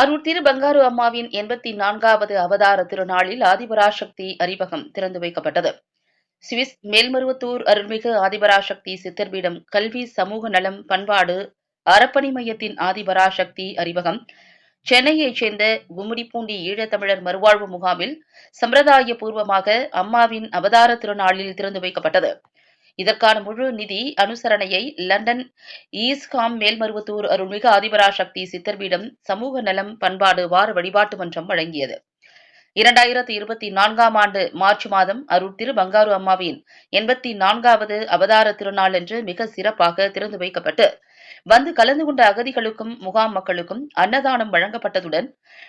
அருள் திரு பங்காரு அம்மாவின் எண்பத்தி நான்காவது அவதார திருநாளில் ஆதிபராசக்தி அறிவகம் திறந்து வைக்கப்பட்டது. சுவிஸ் மேல்மருவத்தூர் அருள்மிகு ஆதிபராசக்தி சித்தர்பீடம் கல்வி சமூக நலம் பண்பாடு அறப்பணி மையத்தின் ஆதிபராசக்தி அறிவகம் சென்னையைச் சேர்ந்த கும்மிடிப்பூண்டி ஈழத்தமிழர் மறுவாழ்வு முகாமில் சம்பிரதாய பூர்வமாக அம்மாவின் அவதார திருநாளில் திறந்து வைக்கப்பட்டது. இதற்கான முழு நிதி அனுசரணையை லண்டன் ஈஸ்காம் மேல்மருவத்தூர் அருள்மிகு ஆதிபராசக்தி சித்தர்பீடம் சமூக நலம் பண்பாடு வார வழிபாட்டு மன்றம் வழங்கியது. இரண்டாயிரத்தி இருபத்தி நான்காம் ஆண்டு மார்ச் மாதம் அருள் திரு பங்காரு அம்மாவின் எண்பத்தி நான்காவது அவதார திருநாள் என்று மிக சிறப்பாக திறந்து வைக்கப்பட்டு வந்து கலந்து கொண்ட அகதிகளுக்கும் முகாம் மக்களுக்கும் அன்னதானம் வழங்கப்பட்டதுடன்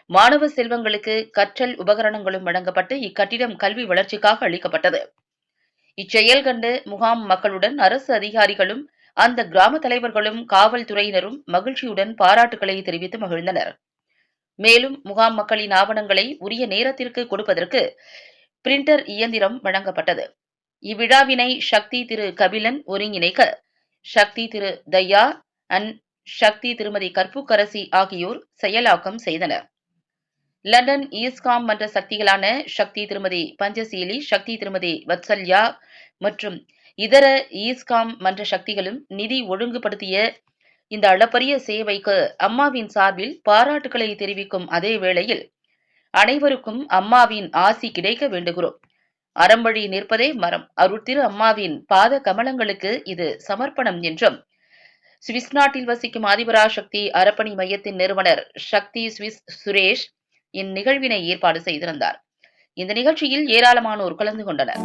மாணவ செல்வங்களுக்கு கற்றல் உபகரணங்களும் வழங்கப்பட்டு இக்கட்டிடம் கல்வி வளர்ச்சிக்காக அளிக்கப்பட்டது. இச்செயல் கண்டு முகாம் மக்களுடன் அரசு அதிகாரிகளும் அந்த கிராம தலைவர்களும் காவல்துறையினரும் மகிழ்ச்சியுடன் பாராட்டுகளை தெரிவித்து மகிழ்ந்தனர். மேலும் முகாம் மக்களின் ஆவணங்களை உரிய நேரத்திற்கு கொடுப்பதற்கு பிரிண்டர் இயந்திரம் வழங்கப்பட்டது. இவ்விழாவினை சக்தி திரு. கபிலன் ஒருங்கிணைக்க சக்தி திரு. தயா அண்ட் சக்தி திருமதி கற்புக்கரசி ஆகியோர் செயலாக்கம் செய்தனர். லண்டன் ஈஸ்காம் மன்ற சக்திகளான சக்தி திருமதி பஞ்சசீலி சக்தி திருமதி வத்சல்யா மற்றும் இதர ஈஸ்காம் மன்ற சக்திகளும் நிதி ஒழுங்குபடுத்திய இந்த அளப்பரிய சேவைக்கு அம்மாவின் சார்பில் பாராட்டுகளை தெரிவிக்கும் அதே வேளையில் அனைவருக்கும் அம்மாவின் ஆசி கிடைக்க வேண்டுகிறோம். அறம்பழி நிற்பதே மரம். அருட்திரு அம்மாவின் பாத கமலங்களுக்கு இது சமர்ப்பணம் என்றும் சுவிஸ் நாட்டில் வசிக்கும் ஆதிபராசக்தி அறப்பணி மையத்தின் நிறுவனர் சக்தி சுவிஸ் சுரேஷ் இந்நிகழ்வினை ஏற்பாடு செய்திருந்தார். இந்த நிகழ்ச்சியில் ஏராளமானோர் கலந்து கொண்டனர்.